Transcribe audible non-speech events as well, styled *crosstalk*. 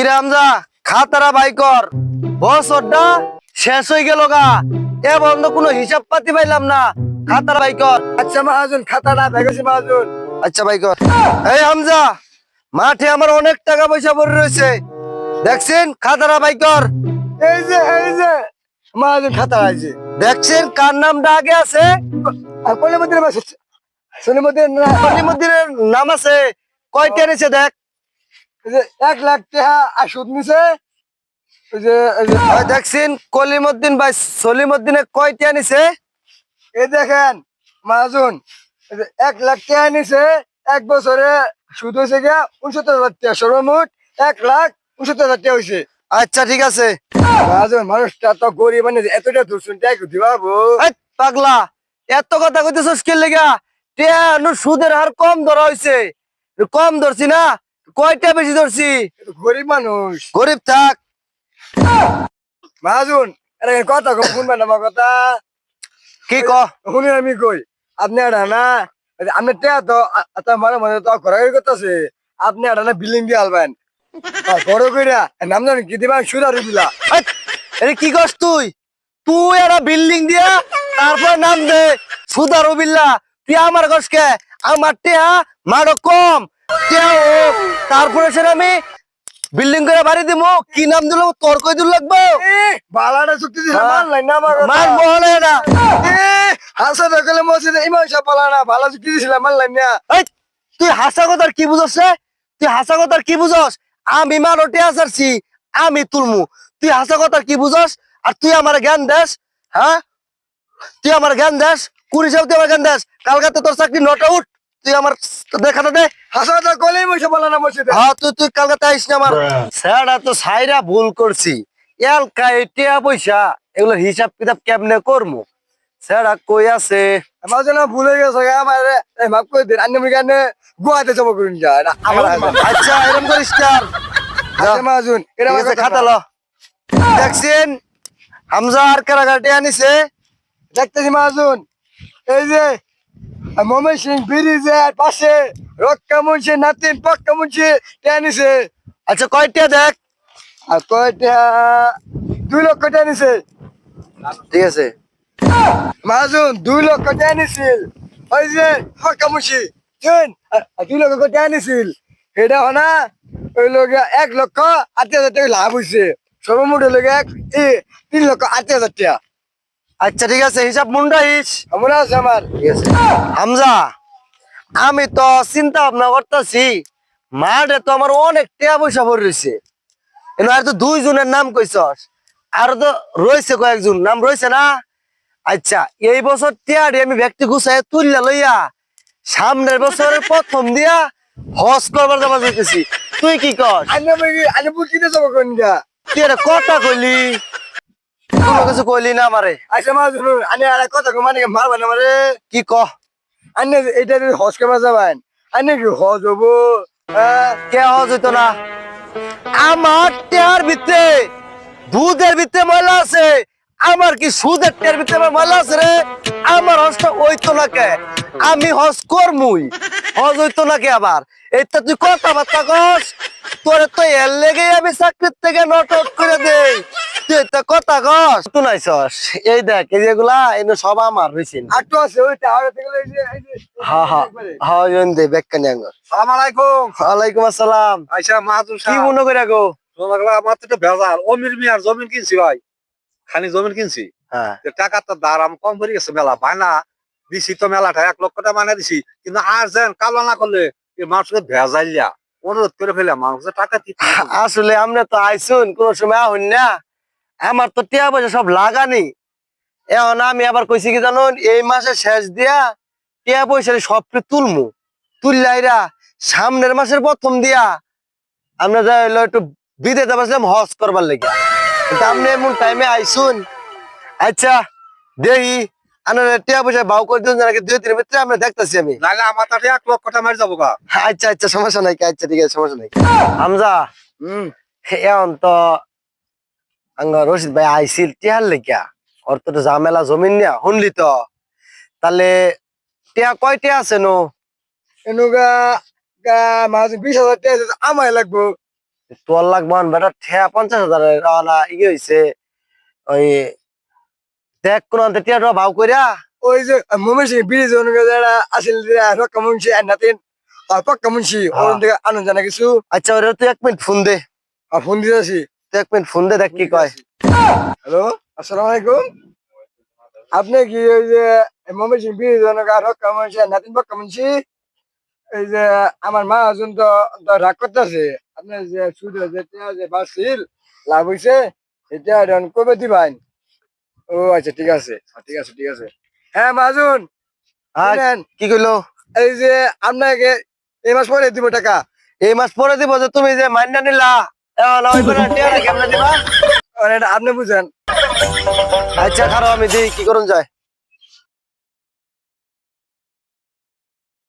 কিরে খাতারা বাই কর। বছরটা শেষ হয়ে গেল গা। এ বন্ধ কোনো হিসাব পাতি পাইলাম না। খাতারা বাই কর। আচ্ছা মহাজন ভেগেছি মহাজন। আচ্ছা ভাই কর। এই হামজা মাঠে আমার অনেক টাকা পয়সা পড়ে রয়েছে। দেখছেন? খাতারা বাই কর। এই যে এই যে মহাজন খাতা আছে দেখছেন কার নামটা আগে আছে? কোনে মাসে শনি মধ্যে নাম আছে? কয়টা নিছে দেখ? এক লাখ টাকা নিছে। দেখছেন কলিমুদ্দিন ভাই সলিমুদ্দিনে নিছে? এই দেখেন মহাজন এক লাখ টাকা নিছে এক বছরে সুদ হয়েছে গিয়া উনসত্তর হাজার টাকা সর্বমোট এক লাখ উনসত্তর হাজার টাকা হয়েছে। আচ্ছা ঠিক আছে। মহাজন মানুষটা তো গরিব মানে এতটা টাকা দিবাবো পাগলা এত কথা কইতেছস কি লেগা? টিয়া সুদের হার কম ধরা হইছে। কম ধরছি না কয়টা বেশি ধরছি? গরিব মানুষ। গরিব থাক। মহাজন আরে কথা কম শুনবেন না কথা? কি ক আমি কই আপনি এটা না আপনি টেয়া তো আপনার মানে মনে তো ঘোরাঘুরি করতেছে। আপনি এটা না বিল্ডিং দিয়ে আলবেন বড় কইরা নাম জানি কি দিবা? সুদার দিলা। এই, কি করছ তুই? তুই একটা বিল্ডিং দিয়া তারপর নাম দে সুদার বিল্লা তুই আমার কসকে আমার টিয়া মারো কম। তারপরে সে আমি বিল্ডিং করে বাড়ি দিমু। কি নাম দিল? তোর কই দিল লাগবো? বালাটা চুক্তি দিলা। মানলাই না মার মহলে না। হাসা দেখলে মসজিদে ইমাম সাহেব বলা না ভালো চুক্তি দিছিলাম মানলাই না। এই তুই হাসা কথার কি বুঝছ? তুই হাসা কথার কি বুঝস? আমি মারোটে আসারছি আমি তুলমু। তুই হাসা কথার কি বুঝস? আর তুই আমার জ্ঞান দেস হ্যাঁ? তুই আমার জ্ঞান দেস কুড়ি সাহেব তুই আমার জ্ঞান দেস। কালকাতে তোর চাকরি নটা উঠ। তুই আমার দেখাটা দে হাসা তো কলে ইমাম সাহেব বলা না মসজিদে হ্যাঁ তুই তুই কালকাতে আইস না আমার। স্যারটা তো সাইরা ভুল করছি। এলকা টিয়া পয়সা এগুলো হিসাব কিতাব কেমনে করমু? স্যারা কই আছে? আমার জন্য ভুলে গেছে গা, আমার মাফ করে দিন। আন্নে মুখে আন্নে গোয়াতে যাব করুন যা আমার আচ্ছা এরকম করিস। আচ্ছা আছে, কথা খাতা। লো। দেখছেন? হামজা আর কারাগাটে আনিছে। দেখতেছি মাহাজন এই যে মমেন সিং ব্রিজের পাশে রক্কা মুন্সি, নাতিন পাক্কা মুন্সি টেনিছে আচ্ছা কয়টা দেখ? আর কয়টা? দুই লক্ষ টেনিছে ঠিক আছে। মাহাজন, দুই লক্ষ টেনিছিল ওই যে পাক্কা মুন্সি শুন দুই লক্ষ টেনিছিল এটা হনা ওই লোক এক লক্ষ আশি হাজার লাভ হয়েছে সর্বমোট লোক এক তিন লক্ষ আশি হাজার আচ্ছা ঠিক আছে হিসাব মুন্ডাইস মনে আছে আমার? হামজা আমি তো চিন্তা ভাবনা করতেছি মাঠে তো আমার অনেক টাকা পয়সা ভরে রয়েছে আর তো দুইজনের নাম কইছস? আর তো রয়েছে কয়েকজন নাম রয়েছে না? আচ্ছা এই বছর টিয়ারি আমি ব্যক্তি গুছাই তুললা লইয়া সামনের বছরের *laughs* প্রথম দিয়া হজ করবার যাবা যেতেছি তুই কি কর কথা কইলি। কোনো কিছু কইলি না আমারে। আচ্ছা মা শুনুন আনি আর কথা মানে মারবা না মানে কি ক? আনি এটা যদি হজ কেমন যাবেন আনি কি হজ হব? কে হজ হইতো না? আমার টেয়ার ভিতরে দুধের ভিতরে ময়লা আছে। আমার কি সুদের টেয়ার ভিতরে আমার ময়লা আছে রে? আমার হজটা হইতো না কে? আমি হজ করমুই। হজ হইতো না কে আবার? এইটা তুই কথা বার্তা কস। তোরে তো এর লেগে আমি চাকরির থেকে নট আউট করে দেই। তুই এটা কথা কস। তুই এই দেখ এই যেগুলা এনে সব আমার হইছে আটু আছে ওই টাওয়ারে থেকে এই যে এই যে হা হা। হা ইন দে বেকানি আঙ্গর সালাম আলাইকুম ওয়ালাইকুম আসসালাম। আচ্ছা মাহাতুর কি মনে করে গো? আমার তো ভেজাল। অমির মিয়ার জমিন কিনছি ভাই। খালি জমিন কিনছি। হ্যাঁ। যে টাকাটার দাম কম পড়ে গেছে মেলা বায়না দিছি তো মেলাটা এক লক্ষ টাকা মানে দিছি। কিন্তু আর যেন কালো না করলে মানুষকে ভেজাইলিয়া অনুরোধ করে ফেলে মানুষের টাকা *laughs* আসলে আমরা তো আইসুন কোন সময় আহুন না। আমার তো টিয়া পয়সা সব লাগানি। এখন আমি আবার কইছি কি জানুন এই মাসে শেষ দিয়া টিয়া পয়সা সব তুলমু। তুললাইরা সামনের মাসের প্রথম দিয়া আমরা যা হইল একটু বিদে যাবাছিলাম হজ করবার লেগে। আপনি এমন টাইমে আইসুন আচ্ছা দেহি আনার টিয়া পয়সা বাউ করে দিন নাকি দুই তিনের ভিতরে আমরা দেখতেছি আমি। নাহলে আমার তাতে এক লক্ষ টাকা মারি যাব গা আচ্ছা আচ্ছা সমস্যা নাই আচ্ছা ঠিক আছে সমস্যা নাই। হামজা হুম এখন তো আঙ্গ রশিদ ভাই আইসিল টিয়ার লেগিয়া। ওর তো ঝামেলা জমিন নিয়া শুনলি তো? তাহলে টিয়া কয় টিয়া আছে নো? এনুগা বিশ হাজার টাকা আছে, আমায় লাগবো। তোর লাগবো বেটা ঠেয়া পঞ্চাশ হাজার না ইয়ে হয়েছে ওই দেখ কোন টিয়া ভাও করিয়া ওই যে মমি সিং ব্রিজ যারা আসিল রক্কা মুন্সি নাতিন আর পাক্কা মুন্সি ওর থেকে আনন্দ জানা কিছু। আচ্ছা ওরে তুই এক মিনিট ফোন দে। আর ফোন দিতেছি। তুই এক মিনিট ফোন দে দেখ কি কয়। হ্যালো আসসালামু আলাইকুম। আপনি কি ওই যে মমি সিং ব্রিজ অনুকে রক্কা মুন্সি নাতিন পাক্কা মুন্সি? এই যে আমার মা আজন তো তো রাগ করতেছে। আপনার যে সুদ যেটা যে বাসিল লাভ এটা কবে দিবেন ও আচ্ছা ঠিক আছে। ঠিক আছে ঠিক আছে। হ্যাঁ মাজুন শুনেন, কি কইলো? এই যে আপনাকে এই মাস পরে দিব টাকা। এই মাস পরে দিব যে তুমি যে মাইনা নিলা আপনি বুঝেন। আচ্ছা খারাপ আমি দিই কি করুন যায়?